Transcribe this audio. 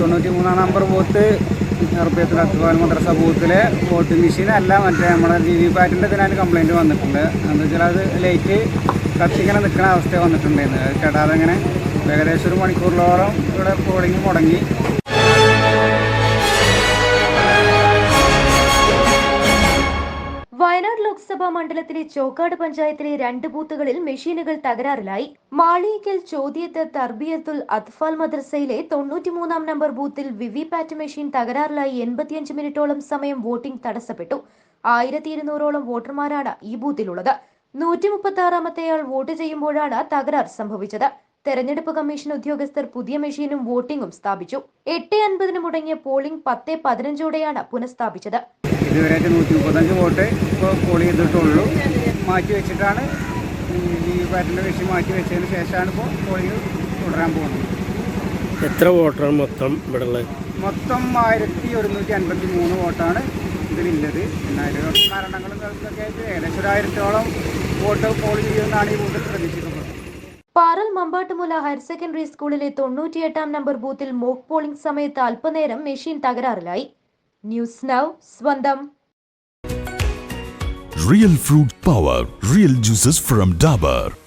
തൊണ്ണൂറ്റി മൂന്നാം number booth നിർഭയത്തിൽ അത്വാൻ മദ്രസ ബൂത്തിലെ വോട്ടിംഗ് മെഷീൻ അല്ല മറ്റേ നമ്മുടെ വി വി പാറ്റിന്റെ ഇതിനായിട്ട് കംപ്ലയിന്റ് വന്നിട്ടുണ്ട്. എന്താ വെച്ചാൽ അത് ലൈറ്റ് കത്തിങ്ങനെ നിൽക്കുന്ന അവസ്ഥ വന്നിട്ടുണ്ടായിരുന്നു അത് കേട്ടാതെ ഇങ്ങനെ ഏകദേശം ഒരു മണിക്കൂറിലോളം ഇവിടെ പോളിംഗ് മുടങ്ങി. ലോക്സഭാ മണ്ഡലത്തിലെ ചോക്കാട് പഞ്ചായത്തിലെ രണ്ട് ബൂത്തുകളിൽ മെഷീനുകൾ തകരാറിലായി. മാളിയക്കൽ ചോദ്യത്ത് തർബിയത്തുൽ അത്ഫാൽ മദ്രസയിലെ തൊണ്ണൂറ്റിമൂന്നാം നമ്പർ ബൂത്തിൽ വിവിപാറ്റ് മെഷീൻ തകരാറിലായി എൺപത്തിയഞ്ച് മിനിറ്റോളം സമയം വോട്ടിംഗ് തടസ്സപ്പെട്ടു. ആയിരത്തി ഇരുന്നൂറോളം വോട്ടർമാരാണ് ഈ ബൂത്തിലുള്ളത്. നൂറ്റി മുപ്പത്തി ആറാമത്തെയാൾ വോട്ട് ചെയ്യുമ്പോഴാണ് തകരാർ സംഭവിച്ചത്. തെരഞ്ഞെടുപ്പ് കമ്മീഷൻ ഉദ്യോഗസ്ഥർ പുതിയ മെഷീനും വോട്ടിംഗും സ്ഥാപിച്ചു. എട്ട് അൻപതിന് മുടങ്ങിയ പോളിംഗ് പത്ത് പതിനഞ്ചോടെയാണ് പുനഃസ്ഥാപിച്ചത്. ഇതുവരെ നൂറ്റി മുപ്പത്തഞ്ച് വോട്ട് ഇപ്പോൾ പോൾ ചെയ്തിട്ടുള്ളൂ. മാറ്റി വെച്ചിട്ടാണ് ഈ മെഷീൻ മാറ്റി വെച്ചതിന് ശേഷമാണ് ഇപ്പോൾ പോളിംഗ് തുടരാൻ പോകുന്നത്. എത്ര വോട്ടാണ് മൊത്തം ഇവിടെ ഉള്ളത്? മൊത്തം ആയിരത്തി ഒരുന്നൂറ്റി അൻപത്തി മൂന്ന് വോട്ടാണ് ഇതിലുള്ളത് എന്നാലും മരണങ്ങളും ഏകദേശം ഒരു ആയിരത്തോളം വോട്ട് പോളിംഗ് ചെയ്യുമെന്നാണ് ഈ വോട്ട് പ്രതീക്ഷിക്കുന്നത് പാറൽ മമ്പാട്ടുമുല ഹയർ സെക്കൻഡറി സ്കൂളിലെ തൊണ്ണൂറ്റിയെട്ടാം നമ്പർ ബൂത്തിൽ മോക്ക് പോളിംഗ് സമയത്ത് അല്പനേരം മെഷീൻ തകരാറിലായി ന്യൂസ് നൗ സ്വന്തം real fruit power real juices from Dabur.